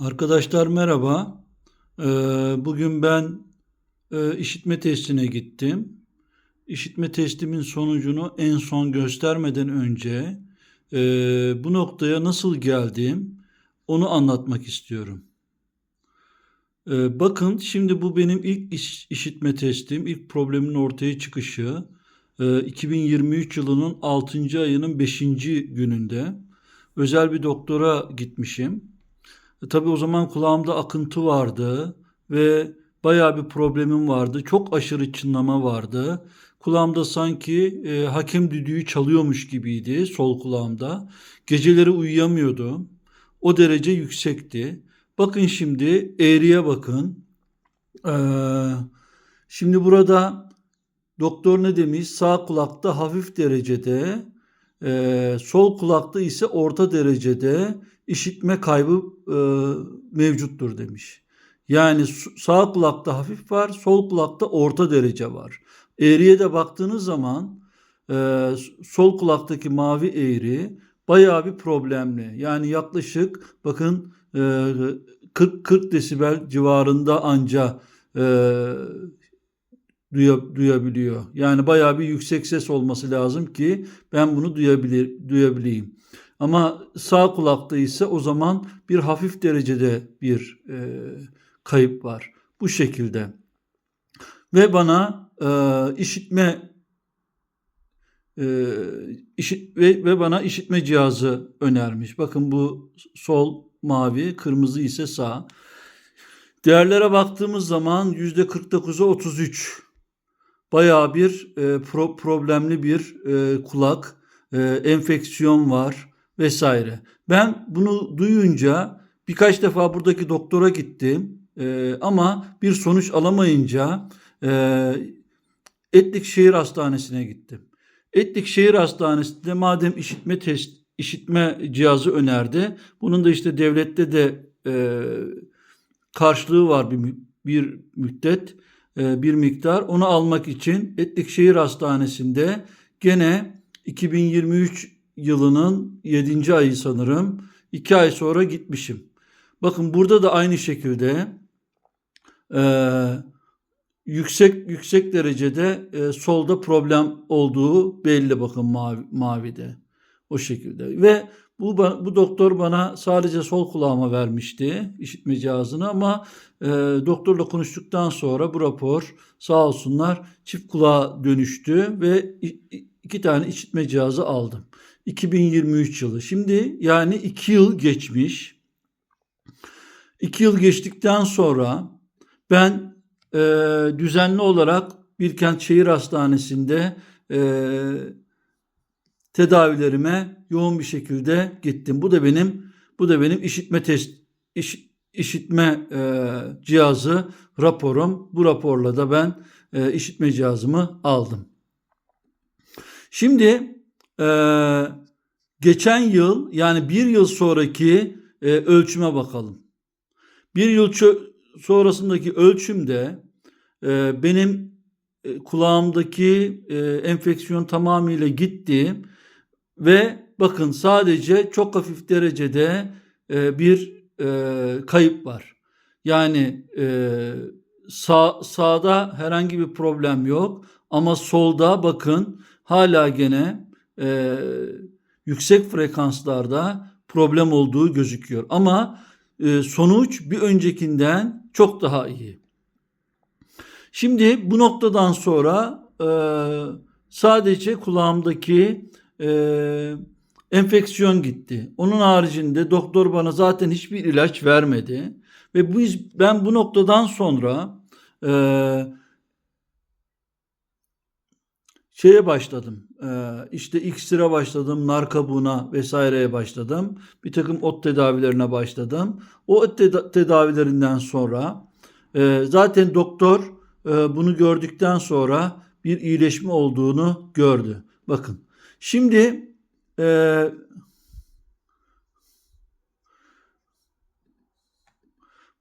Arkadaşlar merhaba. Ee, Bugün ben e, işitme testine gittim. İşitme testimin sonucunu en son göstermeden önce e, bu noktaya nasıl geldim onu anlatmak istiyorum. Ee, Bakın şimdi bu benim ilk iş- işitme testim, ilk problemin ortaya çıkışı. Ee, 2023 yılının 6. ayının 5. gününde özel bir doktora gitmişim. E, Tabii o zaman kulağımda akıntı vardı ve bayağı bir problemim vardı. Çok aşırı çınlama vardı. Kulağımda sanki e, hakem düdüğü çalıyormuş gibiydi sol kulağımda. Geceleri uyuyamıyordum. O derece yüksekti. Bakın şimdi eğriye bakın. Ee, şimdi burada doktor ne demiş? Sağ kulakta hafif derecede, e, sol kulakta ise orta derecede işitme kaybı e, mevcuttur demiş. Yani sağ kulakta hafif var, sol kulakta orta derece var. Eğriye de baktığınız zaman e, sol kulaktaki mavi eğri bayağı bir problemli. Yani yaklaşık bakın e, 40-40 desibel civarında anca e, duya- duyabiliyor. Yani bayağı bir yüksek ses olması lazım ki ben bunu duyabilir, duyabileyim. Ama sağ kulakta ise o zaman bir hafif derecede bir e, kayıp var. Bu şekilde. Ve bana e, işitme e, işit ve, ve bana işitme cihazı önermiş. Bakın bu sol mavi, kırmızı ise sağ. Değerlere baktığımız zaman %49'a 33. Bayağı bir e, pro- problemli bir e, kulak, e, enfeksiyon var vesaire. Ben bunu duyunca birkaç defa buradaki doktora gittim E, ama bir sonuç alamayınca e, Etlik Şehir Hastanesi'ne gittim. Etlik Şehir Hastanesi'nde madem işitme test işitme cihazı önerdi. Bunun da işte devlette de e, karşılığı var bir, bir müddet, e, bir miktar. Onu almak için Etlik Şehir Hastanesi'nde gene 2023 yılının 7. ayı sanırım 2 ay sonra gitmişim. Bakın burada da aynı şekilde e, yüksek yüksek derecede e, solda problem olduğu belli bakın mavi, mavide. O şekilde. Ve bu bu doktor bana sadece sol kulağıma vermişti işitme cihazını ama e, doktorla konuştuktan sonra bu rapor sağ olsunlar çift kulağa dönüştü ve iki tane işitme cihazı aldım. 2023 yılı. Şimdi yani iki yıl geçmiş. İki yıl geçtikten sonra ben e, düzenli olarak Bilkent Şehir Hastanesi'nde e, tedavilerime yoğun bir şekilde gittim. Bu da benim bu da benim işitme test iş- işitme e, cihazı raporum. Bu raporla da ben e, işitme cihazımı aldım. Şimdi e, geçen yıl yani bir yıl sonraki e, ölçüme bakalım. Bir yıl sonrasındaki ölçümde e, benim e, kulağımdaki e, enfeksiyon tamamıyla gitti ve bakın sadece çok hafif derecede e, bir e, kayıp var. Yani e, sağ, sağda herhangi bir problem yok ama solda bakın hala gene e, yüksek frekanslarda problem olduğu gözüküyor. Ama e, sonuç bir öncekinden çok daha iyi. Şimdi bu noktadan sonra e, sadece kulağımdaki e, enfeksiyon gitti. Onun haricinde doktor bana zaten hiçbir ilaç vermedi ve bu ben bu noktadan sonra e, şeye başladım. E, işte iksire başladım, nar kabuğuna vesaireye başladım. Bir takım ot tedavilerine başladım. O ot teda- tedavilerinden sonra e, zaten doktor e, bunu gördükten sonra bir iyileşme olduğunu gördü. Bakın. Şimdi e,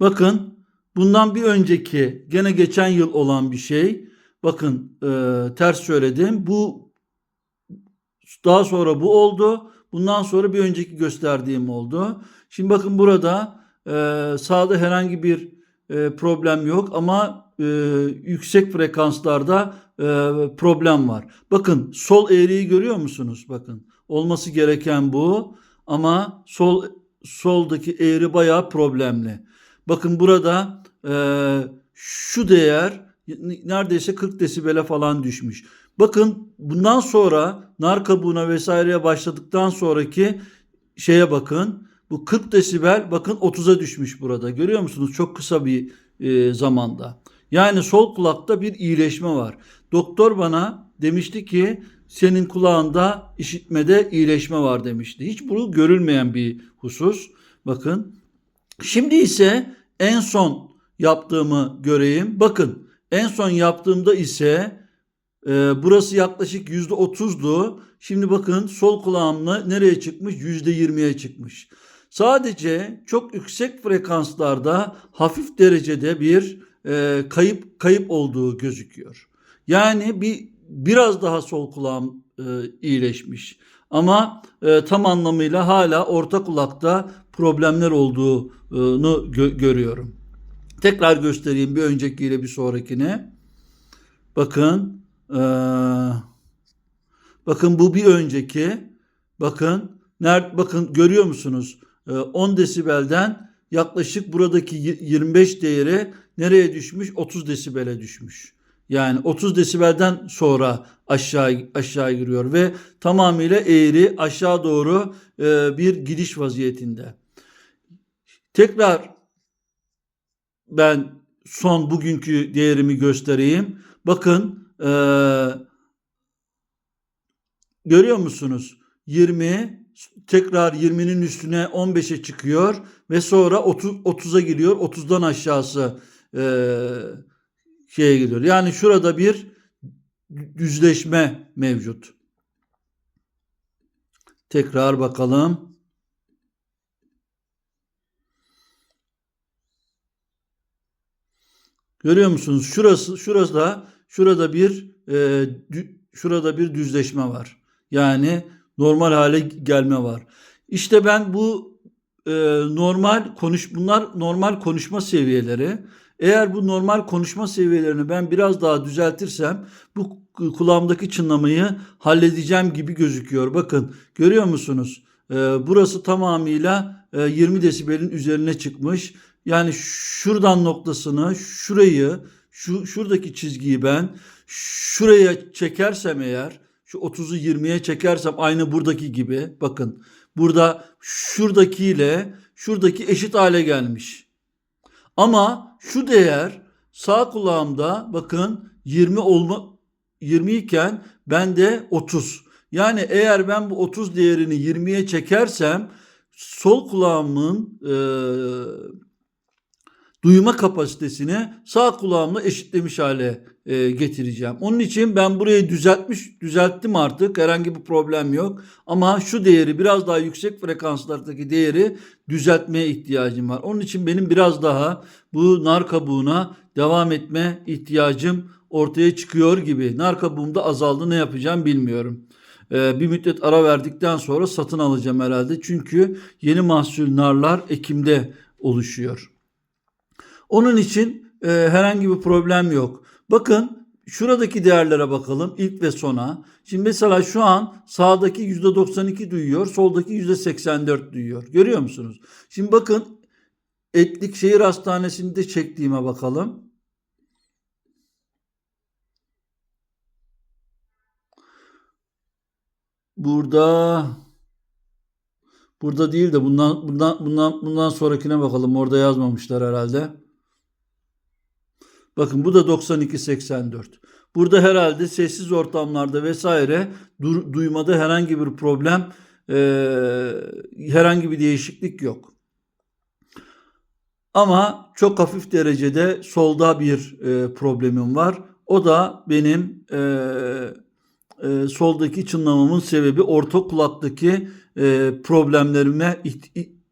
bakın bundan bir önceki gene geçen yıl olan bir şey. Bakın ters söyledim. Bu daha sonra bu oldu. Bundan sonra bir önceki gösterdiğim oldu. Şimdi bakın burada Ee, sağda herhangi bir e, problem yok ama e, yüksek frekanslarda e, problem var. Bakın sol eğriyi görüyor musunuz? Bakın olması gereken bu ama sol soldaki eğri bayağı problemli. Bakın burada e, şu değer neredeyse 40 desibele falan düşmüş. Bakın bundan sonra nar kabuğuna vesaireye başladıktan sonraki şeye bakın. Bu 40 desibel bakın 30'a düşmüş burada. Görüyor musunuz? Çok kısa bir e, zamanda. Yani sol kulakta bir iyileşme var. Doktor bana demişti ki senin kulağında işitmede iyileşme var demişti. Hiç bu görülmeyen bir husus. Bakın. Şimdi ise en son yaptığımı göreyim. Bakın en son yaptığımda ise e, burası yaklaşık yüzde otuzdu. Şimdi bakın sol kulağımla nereye çıkmış? Yüzde yirmiye çıkmış. Sadece çok yüksek frekanslarda hafif derecede bir e, kayıp kayıp olduğu gözüküyor. Yani bir biraz daha sol kulağım e, iyileşmiş. Ama e, tam anlamıyla hala orta kulakta problemler olduğunu gö- görüyorum. Tekrar göstereyim bir öncekiyle bir sonrakine. Bakın. E, bakın bu bir önceki. Bakın. Nerede, bakın görüyor musunuz? E, 10 desibelden yaklaşık buradaki y- 25 değeri nereye düşmüş? 30 desibele düşmüş. Yani 30 desibelden sonra aşağı aşağı giriyor ve tamamıyla eğri aşağı doğru e, bir gidiş vaziyetinde. Tekrar ben son bugünkü değerimi göstereyim. Bakın e, görüyor musunuz? 20 tekrar 20'nin üstüne 15'e çıkıyor ve sonra 30 30'a giriyor. 30'dan aşağısı e, şeye geliyor. Yani şurada bir düzleşme mevcut. Tekrar bakalım. Görüyor musunuz? Şurası, şurası da, şurada bir, e, şurada bir düzleşme var. Yani normal hale gelme var. İşte ben bu e, normal konuş, bunlar normal konuşma seviyeleri. Eğer bu normal konuşma seviyelerini ben biraz daha düzeltirsem bu kulağımdaki çınlamayı halledeceğim gibi gözüküyor. Bakın görüyor musunuz? Ee, burası tamamıyla e, 20 desibelin üzerine çıkmış. Yani şuradan noktasını, şurayı, şu şuradaki çizgiyi ben şuraya çekersem eğer, şu 30'u 20'ye çekersem aynı buradaki gibi. Bakın burada şuradakiyle şuradaki eşit hale gelmiş. Ama şu değer sağ kulağımda bakın 20 olma 20 iken bende 30. Yani eğer ben bu 30 değerini 20'ye çekersem sol kulağımın e, duyma kapasitesini sağ kulağımla eşitlemiş hale e, getireceğim. Onun için ben burayı düzeltmiş, düzelttim artık. Herhangi bir problem yok. Ama şu değeri biraz daha yüksek frekanslardaki değeri düzeltmeye ihtiyacım var. Onun için benim biraz daha bu nar kabuğuna devam etme ihtiyacım ortaya çıkıyor gibi. Nar kabuğumda azaldı ne yapacağım bilmiyorum. Ee, bir müddet ara verdikten sonra satın alacağım herhalde. Çünkü yeni mahsul narlar Ekim'de oluşuyor. Onun için e, herhangi bir problem yok. Bakın şuradaki değerlere bakalım ilk ve sona. Şimdi mesela şu an sağdaki %92 duyuyor, soldaki %84 duyuyor. Görüyor musunuz? Şimdi bakın Etlik Şehir Hastanesi'nde çektiğime bakalım. Burada burada değil de bundan bundan bundan bundan sonrakine bakalım. Orada yazmamışlar herhalde. Bakın bu da 92-84. Burada herhalde sessiz ortamlarda vesaire du- duymada herhangi bir problem, e, herhangi bir değişiklik yok. Ama çok hafif derecede solda bir e, problemim var. O da benim e, e, soldaki çınlamamın sebebi orta kulaktaki e, problemlerime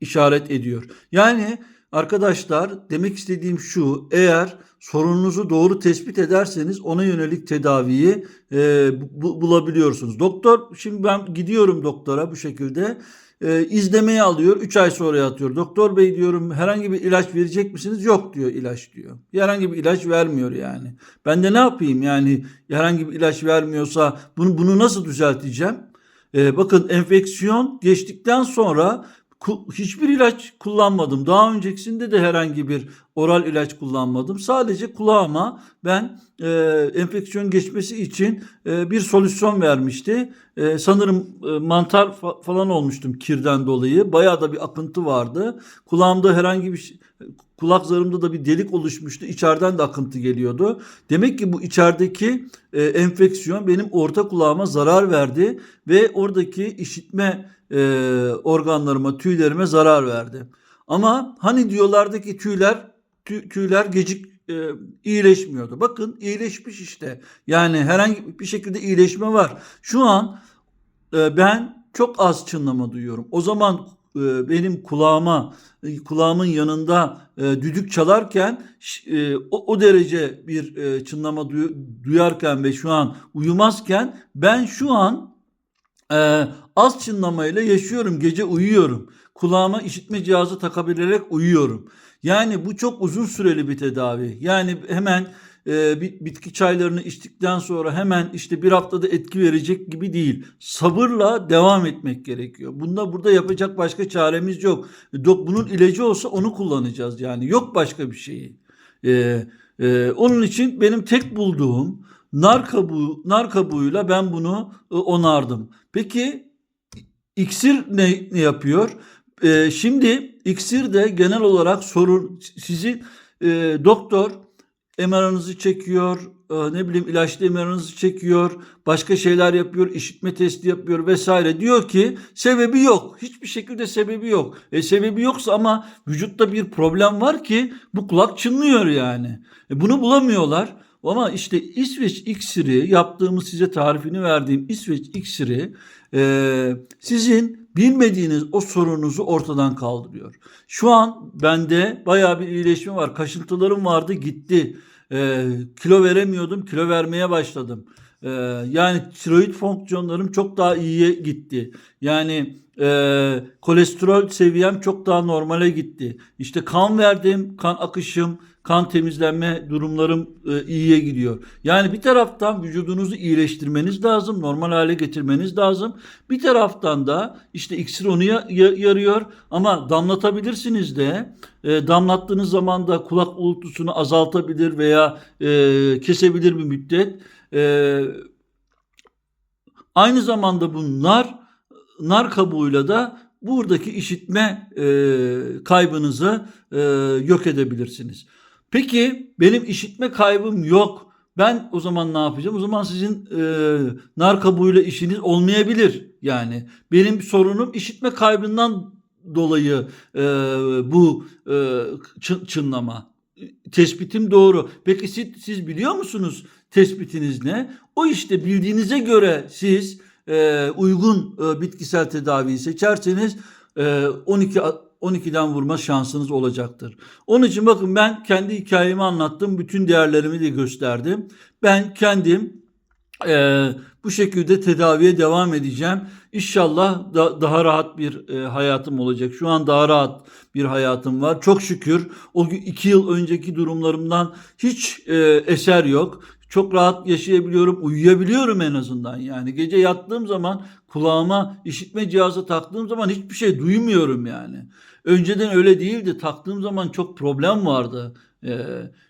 işaret ediyor. Yani arkadaşlar demek istediğim şu eğer sorununuzu doğru tespit ederseniz ona yönelik tedaviyi e, bu- bulabiliyorsunuz. Doktor şimdi ben gidiyorum doktora bu şekilde e, izlemeye alıyor. 3 ay sonra yatıyor. Doktor bey diyorum herhangi bir ilaç verecek misiniz? Yok diyor ilaç diyor. Herhangi bir ilaç vermiyor yani. Ben de ne yapayım yani herhangi bir ilaç vermiyorsa bunu, bunu nasıl düzelteceğim? E, bakın enfeksiyon geçtikten sonra hiçbir ilaç kullanmadım. Daha öncekisinde de herhangi bir oral ilaç kullanmadım. Sadece kulağıma ben e, enfeksiyon geçmesi için e, bir solüsyon vermişti. E, sanırım e, mantar fa- falan olmuştum kirden dolayı. Bayağı da bir akıntı vardı. Kulağımda herhangi bir kulak zarımda da bir delik oluşmuştu. İçeriden de akıntı geliyordu. Demek ki bu içerideki e, enfeksiyon benim orta kulağıma zarar verdi ve oradaki işitme e, organlarıma, tüylerime zarar verdi. Ama hani diyorlardı ki tüyler tü- tüyler gecik e, iyileşmiyordu. Bakın iyileşmiş işte. Yani herhangi bir şekilde iyileşme var. Şu an e, ben çok az çınlama duyuyorum. O zaman e, benim kulağıma e, kulağımın yanında e, düdük çalarken e, o, o derece bir e, çınlama duyu- duyarken ve şu an uyumazken ben şu an e, az çınlamayla yaşıyorum. Gece uyuyorum. Kulağıma işitme cihazı takabilerek uyuyorum. Yani bu çok uzun süreli bir tedavi. Yani hemen e, bi- bitki çaylarını içtikten sonra hemen işte bir haftada etki verecek gibi değil. Sabırla devam etmek gerekiyor. Bunda burada yapacak başka çaremiz yok. Dok bunun ilacı olsa onu kullanacağız yani. Yok başka bir şeyi. E, e, onun için benim tek bulduğum nar kabuğu, nar kabuğuyla ben bunu e, onardım. Peki iksir ne, ne yapıyor? E, şimdi iksir de genel olarak sorun sizi e, doktor MR'ınızı çekiyor, e, ne bileyim ilaçlı MR'ınızı çekiyor, başka şeyler yapıyor, işitme testi yapıyor vesaire. Diyor ki sebebi yok. Hiçbir şekilde sebebi yok. E sebebi yoksa ama vücutta bir problem var ki bu kulak çınlıyor yani. E, bunu bulamıyorlar. Ama işte İsveç iksiri yaptığımız size tarifini verdiğim İsveç iksiri e, sizin bilmediğiniz o sorunuzu ortadan kaldırıyor. Şu an bende bayağı bir iyileşme var. Kaşıntılarım vardı gitti. E, kilo veremiyordum kilo vermeye başladım. E, yani tiroid fonksiyonlarım çok daha iyiye gitti. Yani e, kolesterol seviyem çok daha normale gitti. İşte kan verdim, kan akışım, kan temizlenme durumlarım e, iyiye gidiyor. Yani bir taraftan vücudunuzu iyileştirmeniz lazım, normal hale getirmeniz lazım. Bir taraftan da işte iksir onu ya- ya- yarıyor ama damlatabilirsiniz de. E, damlattığınız zaman da kulak uğultusunu azaltabilir veya e, kesebilir bir müddet. E, aynı zamanda bunlar nar kabuğuyla da buradaki işitme e, kaybınızı e, yok edebilirsiniz. Peki benim işitme kaybım yok. Ben o zaman ne yapacağım? O zaman sizin e, nar kabuğuyla işiniz olmayabilir. Yani benim sorunum işitme kaybından dolayı e, bu e, çın- çınlama. Tespitim doğru. Peki siz, siz biliyor musunuz tespitiniz ne? O işte bildiğinize göre siz e, uygun e, bitkisel tedaviyi seçerseniz e, 12 12'den vurma şansınız olacaktır. Onun için bakın ben kendi hikayemi anlattım. Bütün değerlerimi de gösterdim. Ben kendim e, bu şekilde tedaviye devam edeceğim. İnşallah da, daha rahat bir e, hayatım olacak. Şu an daha rahat bir hayatım var. Çok şükür o iki yıl önceki durumlarımdan hiç e, eser yok. Çok rahat yaşayabiliyorum, uyuyabiliyorum en azından. Yani gece yattığım zaman kulağıma işitme cihazı taktığım zaman hiçbir şey duymuyorum yani. Önceden öyle değildi. Taktığım zaman çok problem vardı. Ee,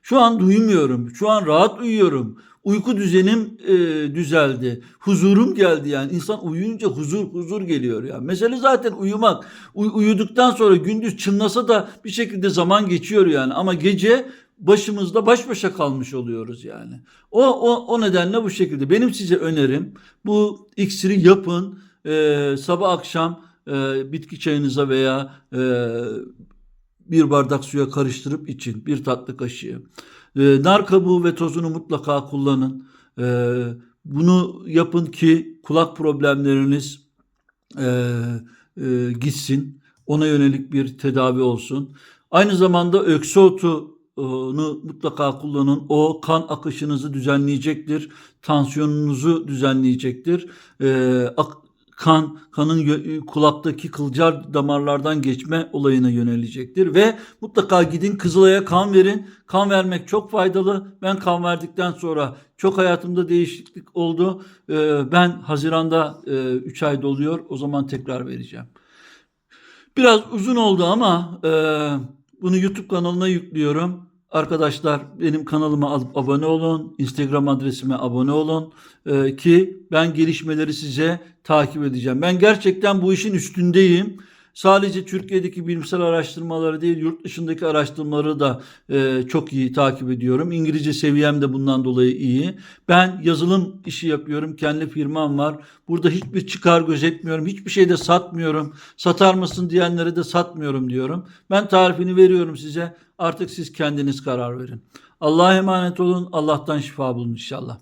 şu an duymuyorum. Şu an rahat uyuyorum. Uyku düzenim e, düzeldi. Huzurum geldi yani. İnsan uyuyunca huzur huzur geliyor ya. Mesele zaten uyumak. Uy- uyuduktan sonra gündüz çınlasa da bir şekilde zaman geçiyor yani. Ama gece başımızda baş başa kalmış oluyoruz yani. O, o, o nedenle bu şekilde. Benim size önerim bu iksiri yapın. Ee, sabah akşam e, bitki çayınıza veya e, bir bardak suya karıştırıp için bir tatlı kaşığı. E, nar kabuğu ve tozunu mutlaka kullanın. E, bunu yapın ki kulak problemleriniz e, e, gitsin. Ona yönelik bir tedavi olsun. Aynı zamanda öksü otunu mutlaka kullanın. O kan akışınızı düzenleyecektir. Tansiyonunuzu düzenleyecektir. E, kan kanın gö- kulaktaki kılcal damarlardan geçme olayına yönelecektir ve mutlaka gidin Kızılay'a kan verin. Kan vermek çok faydalı. Ben kan verdikten sonra çok hayatımda değişiklik oldu. Ee, ben Haziran'da 3 ay doluyor. O zaman tekrar vereceğim. Biraz uzun oldu ama e, bunu YouTube kanalına yüklüyorum. Arkadaşlar benim kanalıma abone olun. Instagram adresime abone olun. E, ki ben gelişmeleri size takip edeceğim. Ben gerçekten bu işin üstündeyim. Sadece Türkiye'deki bilimsel araştırmaları değil, yurt dışındaki araştırmaları da e, çok iyi takip ediyorum. İngilizce seviyem de bundan dolayı iyi. Ben yazılım işi yapıyorum. Kendi firmam var. Burada hiçbir çıkar gözetmiyorum. Hiçbir şey de satmıyorum. Satar mısın diyenlere de satmıyorum diyorum. Ben tarifini veriyorum size. Artık siz kendiniz karar verin. Allah'a emanet olun. Allah'tan şifa bulun inşallah.